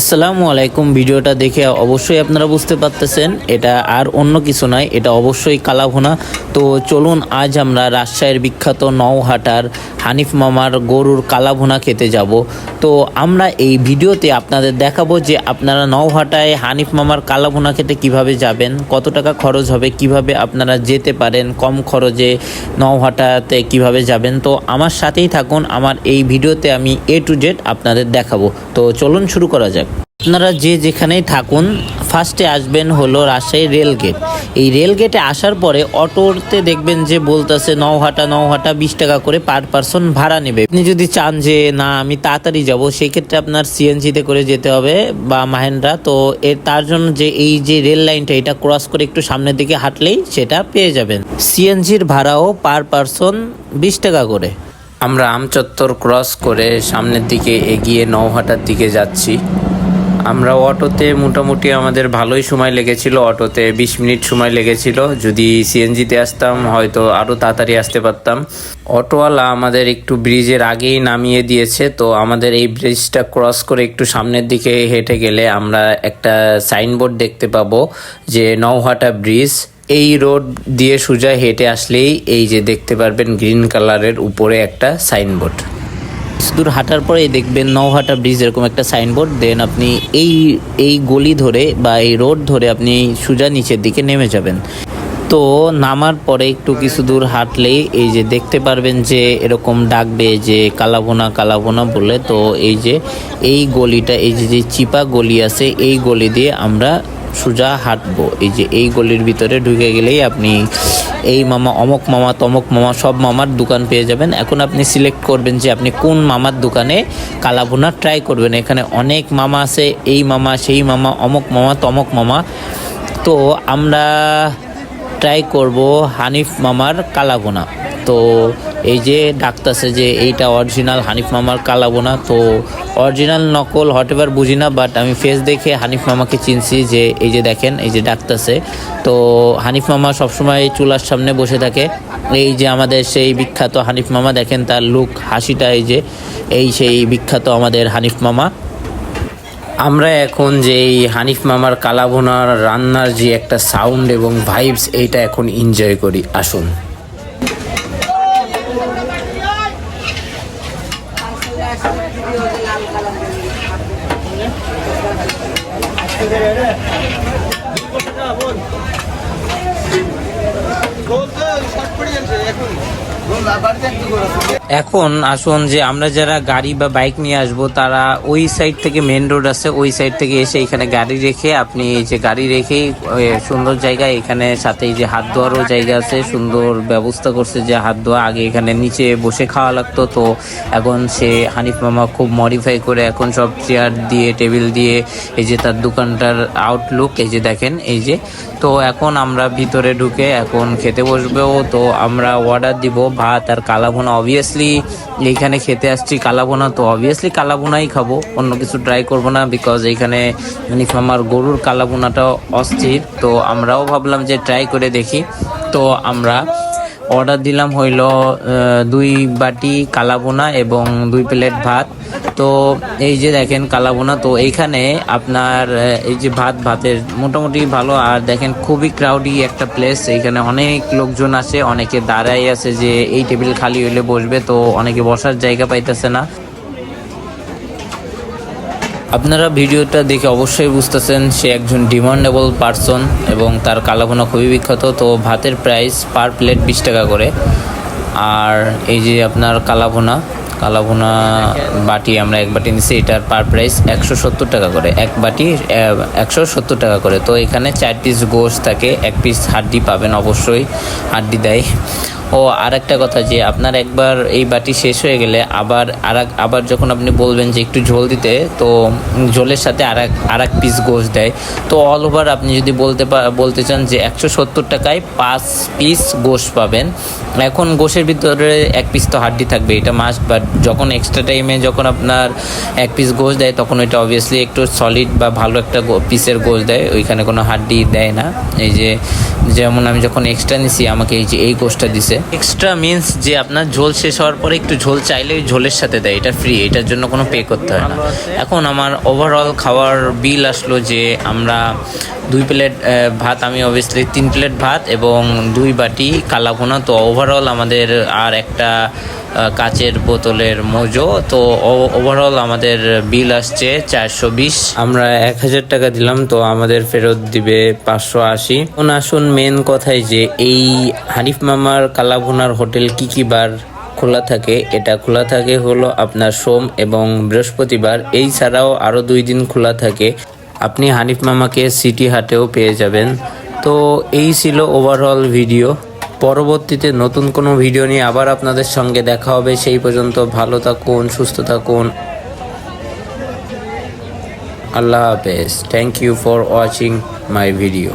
আসসালামু আলাইকুম। ভিডিওটা দেখে অবশ্যই আপনারা বুঝতে পারতেছেন, এটা আর অন্য কিছু নয়, এটা অবশ্যই কালাভোনা তো চলুন, আজ আমরা রাজশাহীর বিখ্যাত নওহাটার হানিফ মামার গরুর কালাভোনা খেতে যাব। তো আমরা এই ভিডিওতে আপনাদের দেখাবো যে আপনারা নওহাটায় হানিফ মামার কালাভুনা খেতে কীভাবে যাবেন, কত টাকা খরচ হবে, কীভাবে আপনারা যেতে পারেন, কম খরচে নওহাটাতে কীভাবে যাবেন। তো আমার সাথেই থাকুন, আমার এই ভিডিওতে আমি এ টু জেড আপনাদের দেখাবো। তো চলুন শুরু করা যাক। আপনারা যে যেখানেই থাকুন ফার্স্টে আসবেন হলো রাজশাহী রেল গেট। এই রেল গেটে আসার পরে অটোতে দেখবেন যে বলতেছে নওহাটা নওহাটা বিশ টাকা করে পার পার্সন ভাড়া নেবে। আপনি যদি চান যে, না, আমি তাড়াতাড়ি যাব সেই ক্ষেত্রে আপনার সিএনজিতে করে যেতে হবে বা মাহেন্দ্রা। তো এর, তার জন্য যে, এই যে রেল লাইনটা, এটা ক্রস করে একটু সামনের দিকে হাঁটলেই সেটা পেয়ে যাবেন। সিএনজির ভাড়াও পার পার্সন বিশ টাকা করে। আমরা আমচত্বর ক্রস করে সামনের দিকে এগিয়ে নওহাটার দিকে যাচ্ছি। আমরা অটোতে মোটামুটি আমাদের ভালোই সময় লেগেছিল, অটোতে বিশ মিনিট সময় লেগেছিল। যদি সিএনজিতে আসতাম, হয়তো আরও তাড়াতাড়ি আসতে পারতাম। অটোওয়ালা আমাদের একটু ব্রিজের আগেই নামিয়ে দিয়েছে, তো আমাদের এই ব্রিজটা ক্রস করে একটু সামনের দিকে হেঁটে গেলে আমরা একটা সাইনবোর্ড দেখতে পাবো যে নৌহাটা ব্রিজ। এই রোড দিয়ে সোজা হেঁটে আসলেই এই যে দেখতে পারবেন গ্রিন কালারের উপরে একটা সাইনবোর্ড। দূর হাঁটার পরে দেখবেন নৌহাটা ব্রিজ এরকম একটা সাইনবোর্ড দেন আপনি এই এই গলি ধরে বা এই রোড ধরে আপনি সোজা নিচের দিকে নেমে যাবেন। তো নামার পরে একটু কিছু দূর হাঁটলেই এই যে দেখতে পারবেন যে এরকম ডাকবে যে কালাবোনা কালাবোনা বলে, তো এই যে এই গলিটা, এই যে যে চিপা গলি আছে, এই গলি দিয়ে আমরা সোজা হাঁটবো। এই যে এই গলির ভিতরে ঢুকে গেলেই আপনি এই মামা, অমক মামা, তমক মামা, সব মামার দোকান পেয়ে যাবেন। এখন আপনি সিলেক্ট করবেন যে আপনি কোন মামার দোকানে কালাভুনা ট্রাই করবেন। এখানে অনেক মামা আছে, এই মামা, সেই মামা, অমক মামা, তমক মামা। তো আমরা ট্রাই করব হানিফ মামার কালাবোনা তো এই যে ডাকতেছে যে এইটা অরিজিনাল হানিফ মামার কালাবোনা তো অরিজিনাল নকল হটেবার বুঝি না বাট আমি ফেস দেখে হানিফ মামাকে চিনছি যে এই যে দেখেন, এই যে ডাকতেছে। তো হানিফ মামা সবসময় চুলার সামনে বসে থাকে। এই যে আমাদের সেই বিখ্যাত হানিফ মামা, দেখেন তার লুক হাসিটা এই যে, এই সেই বিখ্যাত আমাদের হানিফ মামা। আমরা এখন যে এই হানিফ মামার কালাবোনার রান্নার যে একটা সাউন্ড এবং ভাইবস এইটা এখন এনজয় করি, আসুন। এখন আসুন যে আমরা যারা গাড়ি বা বাইক নিয়ে আসব, তারা ওই সাইড থেকে মেন রোড আছে, ওই সাইড থেকে এসে এখানে গাড়ি রেখে আপনি যে গাড়ি ওই সুন্দর জায়গা এখানে সাথে যে হাত ধোয়ারও জায়গা আছে, সুন্দর ব্যবস্থা করছে যে হাত ধোয়া। আগে এখানে নিচে বসে খাওয়া লাগতো, তো এখন সে হানিফ মামা খুব মডিফাই করে এখন সব চেয়ার দিয়ে টেবিল দিয়ে, এই যে তার দোকানটার আউটলুক এই যে দেখেন, এই যে। তো এখন আমরা ভিতরে ঢুকে এখন খেতে বসবেও, তো আমরা অর্ডার দিব ভাত আর কালাভোনা অবভিয়াসলি এইখানে খেতে আসছি কালাভোনা, তো অবভিয়াসলি কালাভোনাই খাব। অন্য কিছু ট্রাই করব না বিকজ এইখানে আমার মামার গরুর কালাভোনাটা অস্থির। তো আমরাও ভাবলাম যে ট্রাই করে দেখি। তো আমরা অর্ডার দিলাম হইল দুই বাটি কালাবোনা এবং দুই প্লেট ভাত। তো এই যে দেখেন কালাবোনা তো এইখানে আপনার এই যে ভাত, ভাতের মোটামুটি ভালো। আর দেখেন খুবই ক্রাউডি একটা প্লেস এখানে অনেক লোকজন আছে, অনেকে দাঁড়াই আছে যে এই টেবিল খালি হইলে বসবে, তো অনেকে বসার জায়গা পাইতেছে না। আপনারা ভিডিওটা দেখে অবশ্যই বুঝতেছেন সে একজন ডিমান্ডেবল পার্সন এবং তার কালাভুনা খুবই বিখ্যাত, তো ভাতের প্রাইস পার প্লেট বিশ টাকা করে। আর এই যে আপনার কালাভুনা কালাভুনা বাটি আমরা এক বাটি নিচ্ছি এটার পার প্রাইস একশো সত্তর টাকা করে। এক বাটি একশো সত্তর টাকা করে। তো এখানে চার পিস গোশ থাকে, এক পিস হাড্ডি পাবেন, অবশ্যই হাড্ডি দেয়। ও আর একটা কথা যে আপনার একবার এই বাটি শেষ হয়ে গেলে আবার আর আবার যখন আপনি বলবেন যে একটু ঝোল দিতে, তো ঝোলের সাথে আর এক আর এক পিস গোশ দেয়। তো অল ওভার আপনি যদি বলতে বলতে চান যে একশো সত্তর টাকায় পাঁচ পিস গোশ পাবেন। এখন গোশের ভিতরে এক পিস তো হাড্ডি থাকবে, এটা মাস্ট বাট যখন এক্সট্রা টাইমে যখন আপনার এক পিস গোশ দেয়, তখন ওইটা অবভিয়াসলি একটু সলিড বা ভালো একটা পিসের গোশ দেয়। ওইখানে কোনো হাড্ডি দেয় না। এই যে, যেমন আমি যখন এক্সট্রা নিছি, আমাকে এই যে এই গোশটা দিছে। এক্সট্রা মিন্স যে আপনার ঝোল শেষ হওয়ার পরে একটু ঝোল চাইলে ঝোলের সাথে দেয়, এটা ফ্রি এটার জন্য কোনো পে করতে হয় না। এখন আমার ওভারঅল খাওয়ার বিল আসলো যে আমরা দুই প্লেট ভাত, আমি অবভিয়াসলি তিন প্লেট ভাত এবং দুই বাটি কালাপোনা তো ওভারঅল আমাদের আর একটা কাচের বোতলের মোজো। তো ওভারঅল আমাদের বিল আসছে চারশো বিশ। আমরা এক হাজার টাকা দিলাম, তো আমাদের ফেরত দিবে পাঁচশো আশি। এখন আসুন মেন কথায় যে এই হানিফ মামার কালাভুনার হোটেল কি কি বার খোলা থাকে? এটা খোলা থাকে হলো আপনার সোম এবং বৃহস্পতিবার। এই ছাড়াও আরও দুই দিন খোলা থাকে। আপনি হানিফ মামাকে সিটি হাটেও পেয়ে যাবেন। তো এই ছিল ওভারঅল ভিডিও পরবর্তীতে নতুন কোনো ভিডিও নিয়ে আবার আপনাদের সঙ্গে দেখা হবে। সেই পর্যন্ত ভালো থাকুন, সুস্থ থাকুন। আল্লাহ হাফেজ। Thank you for watching my video